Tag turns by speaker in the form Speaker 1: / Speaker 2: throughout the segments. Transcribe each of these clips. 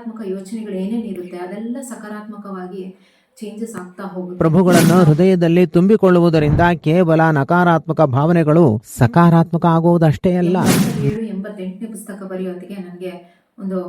Speaker 1: ನಕಾರಾತ್ಮಕ ಯೋಚನೆಗಳು ಏನೇನಿರುತ್ತೆ ಅದೆಲ್ಲ ಸಕಾರಾತ್ಮಕವಾಗಿ ಚೇಂಜಸ್ ಆಗ್ತಾ ಹೋಗುತ್ತೆ.
Speaker 2: ಪ್ರಭುಗಳನ್ನು ಹೃದಯದಲ್ಲಿ ತುಂಬಿಕೊಳ್ಳುವುದರಿಂದ ಕೇವಲ ನಕಾರಾತ್ಮಕ ಭಾವನೆಗಳು ಸಕಾರಾತ್ಮಕ ಆಗುವುದಷ್ಟೇ ಅಲ್ಲ.
Speaker 1: ಏಳು ಎಂಬತ್ತೆಂಟನೇ ಪುಸ್ತಕ ಬರೆಯೋತ್ತಿಗೆ ನನಗೆ ಒಂದು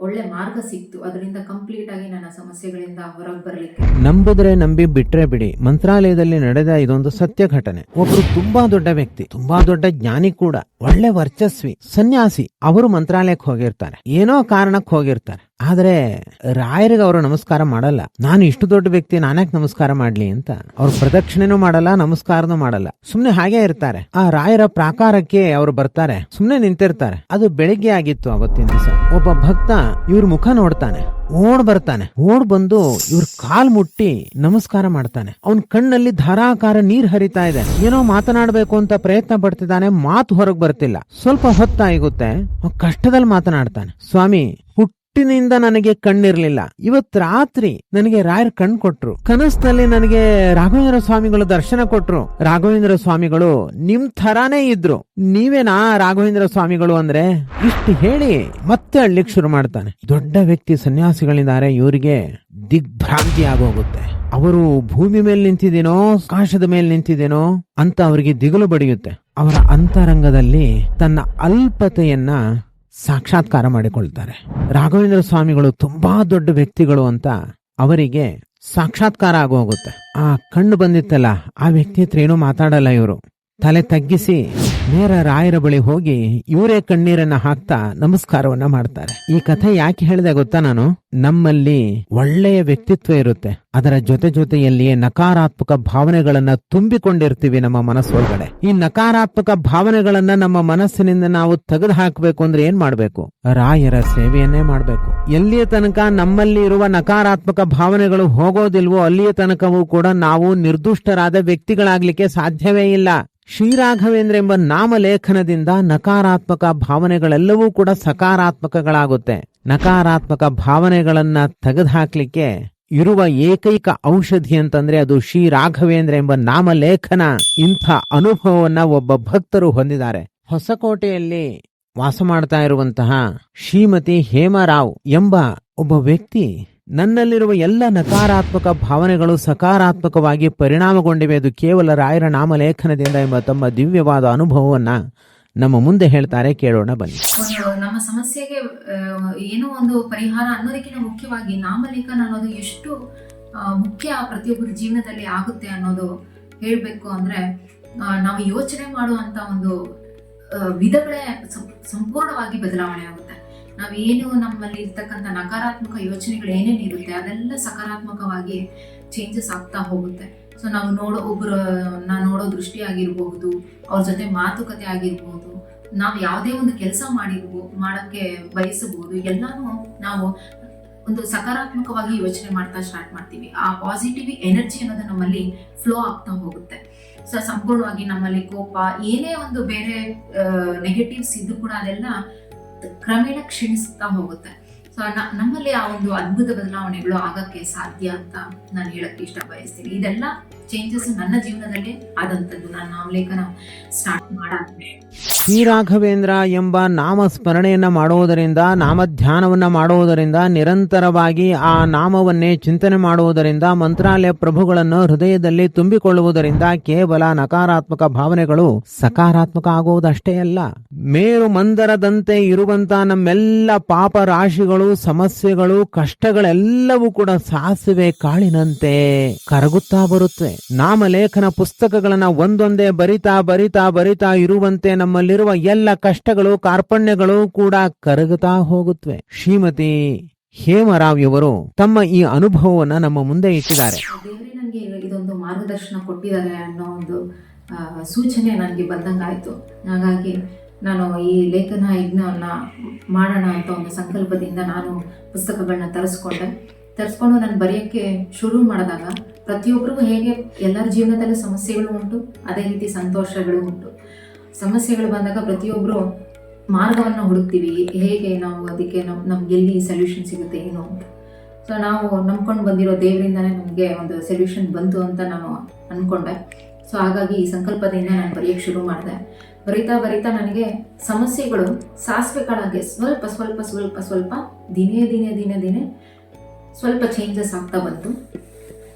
Speaker 1: ಒಳ್ಳೆ ಮಾರ್ಗ ಸಿಕ್ತು. ಅದರಿಂದ ಕಂಪ್ಲೀಟ್ ಆಗಿ ನನ್ನ ಸಮಸ್ಯೆಗಳಿಂದ ಹೊರಗೆ ಬರಲಿಕ್ಕೆ.
Speaker 2: ನಂಬುದ್ರೆ ನಂಬಿ ಬಿಟ್ರೆ ಬಿಡಿ. ಮಂತ್ರಾಲಯದಲ್ಲಿ ನಡೆದ ಇದೊಂದು ಸತ್ಯ ಘಟನೆ. ಒಬ್ರು ತುಂಬಾ ದೊಡ್ಡ ವ್ಯಕ್ತಿ ತುಂಬಾ ದೊಡ್ಡ ಜ್ಞಾನಿ ಕೂಡ ಒಳ್ಳೆ ವರ್ಚಸ್ವಿ ಸನ್ಯಾಸಿ. ಅವರು ಮಂತ್ರಾಲಯಕ್ಕೆ ಹೋಗಿರ್ತಾರೆ. ಏನೋ ಕಾರಣಕ್ಕೆ ಹೋಗಿರ್ತಾರೆ. ಆದ್ರೆ ರಾಯರಿಗೆ ಅವರು ನಮಸ್ಕಾರ ಮಾಡಲ್ಲ. ನಾನು ಇಷ್ಟು ದೊಡ್ಡ ವ್ಯಕ್ತಿ, ನಾನ್ಯಾಕೆ ನಮಸ್ಕಾರ ಮಾಡ್ಲಿ ಅಂತ ಅವ್ರು ಪ್ರದಕ್ಷಿಣೆನೂ ಮಾಡಲ್ಲ, ನಮಸ್ಕಾರನೂ ಮಾಡಲ್ಲ. ಸುಮ್ನೆ ಹಾಗೆ ಇರ್ತಾರೆ. ಆ ರಾಯರ ಪ್ರಾಕಾರಕ್ಕೆ ಅವರು ಬರ್ತಾರೆ. ಸುಮ್ನೆ ನಿಂತಿರ್ತಾರೆ. ಅದು ಬೆಳಿಗ್ಗೆ ಆಗಿತ್ತು ಅವತ್ತಿನ ದಿವಸ. ಒಬ್ಬ ಭಕ್ತ ಇವ್ರ ಮುಖ ನೋಡ್ತಾನೆ. ಓಡ್ ಬರ್ತಾನೆ. ಓಡ್ ಬಂದು ಇವ್ರ ಕಾಲ್ ಮುಟ್ಟಿ ನಮಸ್ಕಾರ ಮಾಡ್ತಾನೆ. ಅವನ್ ಕಣ್ಣಲ್ಲಿ ಧಾರಾಕಾರ ನೀರ್ ಹರಿತಾ ಇದೆ. ಏನೋ ಮಾತನಾಡ್ಬೇಕು ಅಂತ ಪ್ರಯತ್ನ ಪಡ್ತಿದ್ದಾನೆ. ಮಾತು ಹೊರಗ್ ಬರ್ತಿಲ್ಲ. ಸ್ವಲ್ಪ ಹೊತ್ತಾಗುತ್ತೆ ಕಷ್ಟದಲ್ಲಿ ಮಾತನಾಡ್ತಾನೆ. ಸ್ವಾಮಿ ಹುಟ್ಟಿನಿಂದ ನನಗೆ ಕಣ್ಣಿರ್ಲಿಲ್ಲ. ಇವತ್ ರಾತ್ರಿ ನನಗೆ ರಾಯರ್ ಕಣ್ ಕೊಟ್ರು. ಕನಸಿನಲ್ಲಿ ನನಗೆ ರಾಘವೇಂದ್ರ ಸ್ವಾಮಿಗಳು ದರ್ಶನ ಕೊಟ್ರು. ರಾಘವೇಂದ್ರ ಸ್ವಾಮಿಗಳು ನಿಮ್ ಥರಾನೇ ಇದ್ರು. ನೀವೇನಾ ರಾಘವೇಂದ್ರ ಸ್ವಾಮಿಗಳು ಅಂದ್ರೆ ಇಷ್ಟು ಹೇಳಿ ಮತ್ತೆ ಹಳ್ಳಿಕ್ ಶುರು ಮಾಡ್ತಾನೆ. ದೊಡ್ಡ ವ್ಯಕ್ತಿ ಸನ್ಯಾಸಿಗಳಿದ್ದಾರೆ, ಇವರಿಗೆ ದಿಗ್ಭ್ರಾಂತಿ ಆಗೋಗುತ್ತೆ. ಅವರು ಭೂಮಿ ಮೇಲೆ ನಿಂತಿದೇನೋ, ಆಕಾಶದ ಮೇಲೆ ನಿಂತಿದೇನೋ ಅಂತ ಅವರಿಗೆ ದಿಗಲು ಬಡಿಯುತ್ತೆ. ಅವರ ಅಂತರಂಗದಲ್ಲಿ ತನ್ನ ಅಲ್ಪತೆಯನ್ನ ಸಾಕ್ಷಾತ್ಕಾರ ಮಾಡಿಕೊಳ್ತಾರೆ. ರಾಘವೇಂದ್ರ ಸ್ವಾಮಿಗಳು ತುಂಬಾ ದೊಡ್ಡ ವ್ಯಕ್ತಿಗಳು ಅಂತ ಅವರಿಗೆ ಸಾಕ್ಷಾತ್ಕಾರ ಆಗೋಗುತ್ತೆ. ಆ ಕಣ್ಣು ಬಂದಿತ್ತಲ್ಲ, ಆ ವ್ಯಕ್ತಿ ಹತ್ರ ಏನೂ ಮಾತಾಡಲ್ಲ ಇವರು. ತಲೆ ತಗ್ಗಿಸಿ ನೇರ ರಾಯರ ಬಳಿ ಹೋಗಿ ಇವರೇ ಕಣ್ಣೀರನ್ನ ಹಾಕ್ತಾ ನಮಸ್ಕಾರವನ್ನ ಮಾಡ್ತಾರೆ. ಈ ಕಥೆ ಯಾಕೆ ಹೇಳಿದೆ ಗೊತ್ತಾ ನಾನು? ನಮ್ಮಲ್ಲಿ ಒಳ್ಳೆಯ ವ್ಯಕ್ತಿತ್ವ ಇರುತ್ತೆ. ಅದರ ಜೊತೆ ಜೊತೆಯಲ್ಲಿಯೇ ನಕಾರಾತ್ಮಕ ಭಾವನೆಗಳನ್ನ ತುಂಬಿಕೊಂಡಿರ್ತೀವಿ ನಮ್ಮ ಮನಸ್ಸೊಳಗಡೆ ಈ ನಕಾರಾತ್ಮಕ ಭಾವನೆಗಳನ್ನ ನಮ್ಮ ಮನಸ್ಸಿನಿಂದ ನಾವು ತೆಗೆದು ಹಾಕಬೇಕು ಅಂದ್ರೆ ಏನ್ ಮಾಡ್ಬೇಕು? ರಾಯರ ಸೇವೆಯನ್ನೇ ಮಾಡ್ಬೇಕು. ಎಲ್ಲಿಯ ತನಕ ನಮ್ಮಲ್ಲಿ ಇರುವ ನಕಾರಾತ್ಮಕ ಭಾವನೆಗಳು ಹೋಗೋದಿಲ್ವೋ ಅಲ್ಲಿಯ ತನಕವೂ ಕೂಡ ನಾವು ನಿರ್ದುಷ್ಟರಾದ ವ್ಯಕ್ತಿಗಳಾಗ್ಲಿಕ್ಕೆ ಸಾಧ್ಯವೇ ಇಲ್ಲ. ಶ್ರೀರಾಘವೇಂದ್ರ ಎಂಬ ನಾಮಲೇಖನದಿಂದ ನಕಾರಾತ್ಮಕ ಭಾವನೆಗಳೆಲ್ಲವೂ ಕೂಡ ಸಕಾರಾತ್ಮಕಗಳಾಗುತ್ತೆ. ನಕಾರಾತ್ಮಕ ಭಾವನೆಗಳನ್ನ ತೆಗೆದುಹಾಕ್ಲಿಕ್ಕೆ ಇರುವ ಏಕೈಕ ಔಷಧಿ ಅಂತಂದ್ರೆ ಅದು ಶ್ರೀ ರಾಘವೇಂದ್ರ ಎಂಬ ನಾಮಲೇಖನ ಇಂಥ ಅನುಭವವನ್ನ ಒಬ್ಬ ಭಕ್ತರು ಹೊಂದಿದ್ದಾರೆ. ಹೊಸಕೋಟೆಯಲ್ಲಿ ವಾಸ ಮಾಡ್ತಾ ಇರುವಂತಹ ಶ್ರೀಮತಿ ಹೇಮರಾವ್ ಎಂಬ ಒಬ್ಬ ವ್ಯಕ್ತಿ ನನ್ನಲ್ಲಿರುವ ಎಲ್ಲ ನಕಾರಾತ್ಮಕ ಭಾವನೆಗಳು ಸಕಾರಾತ್ಮಕವಾಗಿ ಪರಿಣಾಮಗೊಂಡಿವೆ. ಅದು ಕೇವಲ ರಾಯರ ನಾಮಲೇಖನದಿಂದ ಎಂಬ ತಮ್ಮ ದಿವ್ಯವಾದ ಅನುಭವವನ್ನ ನಮ್ಮ ಮುಂದೆ ಹೇಳ್ತಾರೆ. ಕೇಳೋಣ, ಬನ್ನಿ.
Speaker 1: ನಮ್ಮ ಸಮಸ್ಯೆಗೆ ಏನು ಒಂದು ಪರಿಹಾರ ಅನ್ನೋದಕ್ಕಿಂತ ಮುಖ್ಯವಾಗಿ ನಾಮಲೇಖನ ಅನ್ನೋದು ಎಷ್ಟು ಮುಖ್ಯ ಪ್ರತಿಯೊಬ್ಬರ ಜೀವನದಲ್ಲಿ ಆಗುತ್ತೆ ಅನ್ನೋದು ಹೇಳಬೇಕು ಅಂದ್ರೆ ನಾವು ಯೋಚನೆ ಮಾಡುವಂತ ಒಂದು ವಿಧಗಳೇ ಸಂಪೂರ್ಣವಾಗಿ ಬದಲಾವಣೆ ಆಗುತ್ತೆ. ನಾವೇನು ನಮ್ಮಲ್ಲಿ ಇರ್ತಕ್ಕಂಥ ನಕಾರಾತ್ಮಕ ಯೋಚನೆಗಳು ಏನೇನು ಇರುತ್ತೆ, ಅದೆಲ್ಲ ಸಕಾರಾತ್ಮಕವಾಗಿ ಚೇಂಜಸ್ ಆಗ್ತಾ ಹೋಗುತ್ತೆ. ಸೊ ನಾವು ನೋಡೋ ಒಬ್ಬರು ನಾ ನೋಡೋ ದೃಷ್ಟಿ ಆಗಿರ್ಬಹುದು, ಅವ್ರ ಜೊತೆ ಮಾತುಕತೆ ಆಗಿರ್ಬೋದು, ನಾವು ಯಾವುದೇ ಒಂದು ಕೆಲಸ ಮಾಡಿರ್ಬೋ, ಮಾಡಕ್ಕೆ ಬಯಸಬಹುದು ಎಲ್ಲಾನು ನಾವು ಒಂದು ಸಕಾರಾತ್ಮಕವಾಗಿ ಯೋಚನೆ ಮಾಡ್ತಾ ಸ್ಟಾರ್ಟ್ ಮಾಡ್ತೀವಿ. ಆ ಪಾಸಿಟಿವ್ ಎನರ್ಜಿ ಅನ್ನೋದು ನಮ್ಮಲ್ಲಿ ಫ್ಲೋ ಆಗ್ತಾ ಹೋಗುತ್ತೆ. ಸೊ ಸಂಪೂರ್ಣವಾಗಿ ನಮ್ಮಲ್ಲಿ ಕೋಪ, ಏನೇ ಒಂದು ಬೇರೆ ನೆಗೆಟಿವ್ಸ್ ಇದ್ದು ಕೂಡ ಅದೆಲ್ಲ ಕ್ರಮೇಣ ಕ್ಷೀಣಿಸುತ್ತಾ ಹೋಗುತ್ತೆ. ಸೊ ನಮ್ಮಲ್ಲಿ ಆ ಒಂದು ಅದ್ಭುತ ಬದಲಾವಣೆಗಳು ಆಗಕ್ಕೆ ಸಾಧ್ಯ ಅಂತ ನಾನು ಹೇಳಕ್ಕೆ ಇಷ್ಟ ಬಯಸ್ತೀನಿ ಇದೆಲ್ಲ ಚೇಂಜಸ್ ನನ್ನ ಜೀವನದಲ್ಲಿ ಆದಂಥದ್ದು. ನಾನು ನಾಮಲೇಖನ ಸ್ಟಾರ್ಟ್ ಮಾಡಿದ್ರೆ
Speaker 2: ಶ್ರೀ ರಾಘವೇಂದ್ರ ಎಂಬ ನಾಮ ಸ್ಮರಣೆಯನ್ನ ಮಾಡುವುದರಿಂದ ನಾಮಧ್ಯಾನವನ್ನ ಮಾಡುವುದರಿಂದ ನಿರಂತರವಾಗಿ ಆ ನಾಮವನ್ನೇ ಚಿಂತನೆ ಮಾಡುವುದರಿಂದ ಮಂತ್ರಾಲಯ ಪ್ರಭುಗಳನ್ನು ಹೃದಯದಲ್ಲಿ ತುಂಬಿಕೊಳ್ಳುವುದರಿಂದ ಕೇವಲ ನಕಾರಾತ್ಮಕ ಭಾವನೆಗಳು ಸಕಾರಾತ್ಮಕ ಆಗುವುದಷ್ಟೇ ಅಲ್ಲ. ಮೇರು ಮಂದರದಂತೆ ಇರುವಂತ ನಮ್ಮೆಲ್ಲ ಪಾಪ ರಾಶಿಗಳು, ಸಮಸ್ಯೆಗಳು, ಕಷ್ಟಗಳೆಲ್ಲವೂ ಕೂಡ ಸಾಸಿವೆ ಕಾಳಿನಂತೆ ಕರಗುತ್ತಾ ಬರುತ್ತವೆ ನಾಮಲೇಖನ ಪುಸ್ತಕಗಳನ್ನ ಒಂದೊಂದೇ ಬರಿತಾ ಬರಿತಾ ಬರಿತಾ ಇರುವಂತೆ ನಮ್ಮಲ್ಲಿರುವ ಎಲ್ಲ ಕಷ್ಟಗಳು, ಕಾರ್ಪಣ್ಯಗಳು ಕೂಡ ಕರಗುತ್ತಾ ಹೋಗುತ್ತವೆ. ಶ್ರೀಮತಿ ಹೇಮರಾವ್ ಇವರು ತಮ್ಮ ಈ ಅನುಭವವನ್ನ ನಮ್ಮ ಮುಂದೆ ಇಟ್ಟಿದ್ದಾರೆ.
Speaker 1: ನನಗೆ ಇದೊಂದು ಮಾರ್ಗದರ್ಶನ ಕೊಟ್ಟಿದ್ದಾರೆ ಅನ್ನೋ ಒಂದು ಸೂಚನೆ ನನಗೆ ಬಂದಂಗಾಯಿತು. ಹಾಗಾಗಿ ನಾನು ಈ ಲೇಖನ ಯಜ್ಞವನ್ನ ಮಾಡೋಣ ಅಂತ ಒಂದು ಸಂಕಲ್ಪದಿಂದ ನಾನು ಪುಸ್ತಕಗಳನ್ನ ತರಿಸ್ಕೊಂಡೆ. ತರಿಸ್ಕೊಂಡು ನಾನು ಬರೆಯೋಕ್ಕೆ ಶುರು ಮಾಡಿದಾಗ ಪ್ರತಿಯೊಬ್ಬರಿಗೂ ಹೇಗೆ ಎಲ್ಲರ ಜೀವನದಲ್ಲಿ ಸಮಸ್ಯೆಗಳು ಉಂಟು, ಅದೇ ರೀತಿ ಸಂತೋಷಗಳು ಉಂಟು. ಸಮಸ್ಯೆಗಳು ಬಂದಾಗ ಪ್ರತಿಯೊಬ್ಬರು ಮಾರ್ಗವನ್ನು ಹುಡುಕ್ತೀವಿ, ಹೇಗೆ ನಾವು ಅದಕ್ಕೆ ನಮ್, ನಮ್ಗೆ ಎಲ್ಲಿ ಸೊಲ್ಯೂಷನ್ ಸಿಗುತ್ತೆ ಏನು ಅಂತ. ಸೊ ನಾವು ನಂಬ್ಕೊಂಡು ಬಂದಿರೋ ದೇವರಿಂದನೇ ನಮಗೆ ಒಂದು ಸೊಲ್ಯೂಷನ್ ಬಂತು ಅಂತ ನಾನು ಅಂದ್ಕೊಂಡೆ ಸೊ ಹಾಗಾಗಿ ಈ ಸಂಕಲ್ಪದಿಂದ ನಾನು ಬರೆಯೋಕ್ಕೆ ಶುರು ಮಾಡಿದೆ. ಬರಿತಾ ಬರಿತಾ ನನಗೆ ಸಮಸ್ಯೆಗಳು ಸಾಸಿವೆ ಸ್ವಲ್ಪ ಸ್ವಲ್ಪ ಸ್ವಲ್ಪ ಸ್ವಲ್ಪ ದಿನೇ ದಿನೇ ದಿನೇ ದಿನೇ ಸ್ವಲ್ಪ ಚೇಂಜಸ್ ಆಗ್ತಾ ಬಂತು.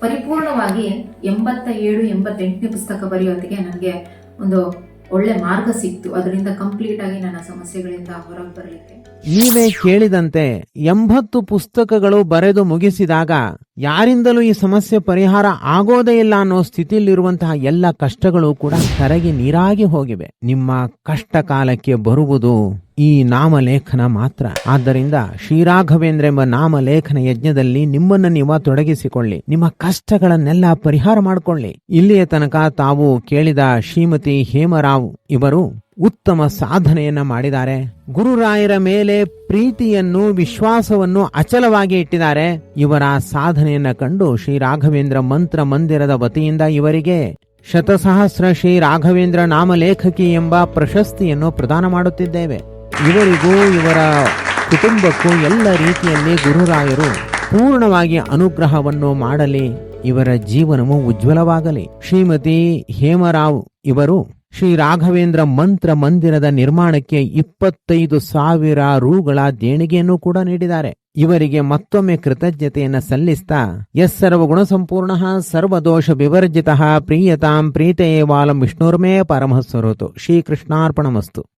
Speaker 1: ಪರಿಪೂರ್ಣವಾಗಿ ಎಂಬತ್ತ ಏಳು ಎಂಬತ್ತೆಂಟನೇ ಪುಸ್ತಕ ಬರೆಯೋತ್ತಿಗೆ ನನಗೆ ಒಂದು ಒಳ್ಳೆ ಮಾರ್ಗ ಸಿಕ್ತು. ಅದರಿಂದ ಕಂಪ್ಲೀಟ್ ಆಗಿ ನನ್ನ ಸಮಸ್ಯೆಗಳಿಂದ ಹೊರಗೆ ಬರಲಿಕ್ಕೆ.
Speaker 2: ನೀವೇ ಕೇಳಿದಂತೆ ಎಂಬತ್ತು ಪುಸ್ತಕಗಳು ಬರೆದು ಮುಗಿಸಿದಾಗ ಯಾರಿಂದಲೂ ಈ ಸಮಸ್ಯೆ ಪರಿಹಾರ ಆಗೋದೇ ಇಲ್ಲ ಅನ್ನೋ ಸ್ಥಿತಿಯಲ್ಲಿರುವಂತಹ ಎಲ್ಲ ಕಷ್ಟಗಳು ಕೂಡ ಕರಗಿ ನೀರಾಗಿ ಹೋಗಿವೆ. ನಿಮ್ಮ ಕಷ್ಟ ಕಾಲಕ್ಕೆ ಬರುವುದು ಈ ನಾಮಲೇಖನ ಮಾತ್ರ. ಆದ್ದರಿಂದ ಶ್ರೀರಾಘವೇಂದ್ರ ಎಂಬ ನಾಮಲೇಖನ ಯಜ್ಞದಲ್ಲಿ ನಿಮ್ಮನ್ನು ನೀವು ತೊಡಗಿಸಿಕೊಳ್ಳಿ. ನಿಮ್ಮ ಕಷ್ಟಗಳನ್ನೆಲ್ಲ ಪರಿಹಾರ ಮಾಡಿಕೊಳ್ಳಿ. ಇಲ್ಲಿಯ ತನಕ ತಾವು ಕೇಳಿದ ಶ್ರೀಮತಿ ಹೇಮರಾವ್ ಇವರು ಉತ್ತಮ ಸಾಧನೆಯನ್ನ ಮಾಡಿದ್ದಾರೆ. ಗುರುರಾಯರ ಮೇಲೆ ಪ್ರೀತಿಯನ್ನು, ವಿಶ್ವಾಸವನ್ನು ಅಚಲವಾಗಿ ಇಟ್ಟಿದ್ದಾರೆ. ಇವರ ಸಾಧನೆಯನ್ನ ಕಂಡು ಶ್ರೀ ರಾಘವೇಂದ್ರ ಮಂತ್ರ ಮಂದಿರದ ವತಿಯಿಂದ ಇವರಿಗೆ ಶತಸಹಸ್ರ ಶ್ರೀ ರಾಘವೇಂದ್ರ ನಾಮಲೇಖಕಿ ಎಂಬ ಪ್ರಶಸ್ತಿಯನ್ನು ಪ್ರದಾನ ಮಾಡುತ್ತಿದ್ದೇವೆ. ಇವರಿಗೂ ಇವರ ಕುಟುಂಬಕ್ಕೂ ಎಲ್ಲ ರೀತಿಯಲ್ಲಿ ಗುರುರಾಯರು ಪೂರ್ಣವಾಗಿ ಅನುಗ್ರಹವನ್ನು ಮಾಡಲಿ, ಇವರ ಜೀವನವು ಉಜ್ವಲವಾಗಲಿ. ಶ್ರೀಮತಿ ಹೇಮರಾವ್ ಇವರು ಶ್ರೀ ರಾಘವೇಂದ್ರ ಮಂತ್ರ ಮಂದಿರದ ನಿರ್ಮಾಣಕ್ಕೆ ಇಪ್ಪತ್ತೈದು ಸಾವಿರ ರೂಗಳ ದೇಣಿಗೆಯನ್ನು ಕೂಡ ನೀಡಿದ್ದಾರೆ. ಇವರಿಗೆ ಮತ್ತೊಮ್ಮೆ ಕೃತಜ್ಞತೆಯನ್ನು ಸಲ್ಲಿಸ್ತಾ, ಎಸ್ ಸರ್ವಗುಣ ಸಂಪೂರ್ಣ ಸರ್ವದೋಷ ವಿವರ್ಜಿತ, ಪ್ರೀಯತಾಂ ಪ್ರೀತೇವಾಲಂ ವಿಷ್ಣುರ್ಮೇ ಪರಮಸ್ವರೋತು. ಶ್ರೀಕೃಷ್ಣಾರ್ಪಣಮಸ್ತು.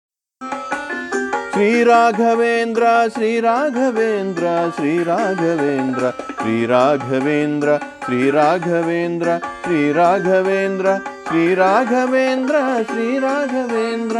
Speaker 3: ಶ್ರೀರಾಘವೇಂದ್ರ ಶ್ರೀರಾಘವೇಂದ್ರ ಶ್ರೀರಾಘವೇಂದ್ರ ಶ್ರೀರಾಘವೇಂದ್ರ ಶ್ರೀರಾಘವೇಂದ್ರ ಶ್ರೀರಾಘವೇಂದ್ರ ಶ್ರೀರಾಘವೇಂದ್ರ ಶ್ರೀರಾಘವೇಂದ್ರ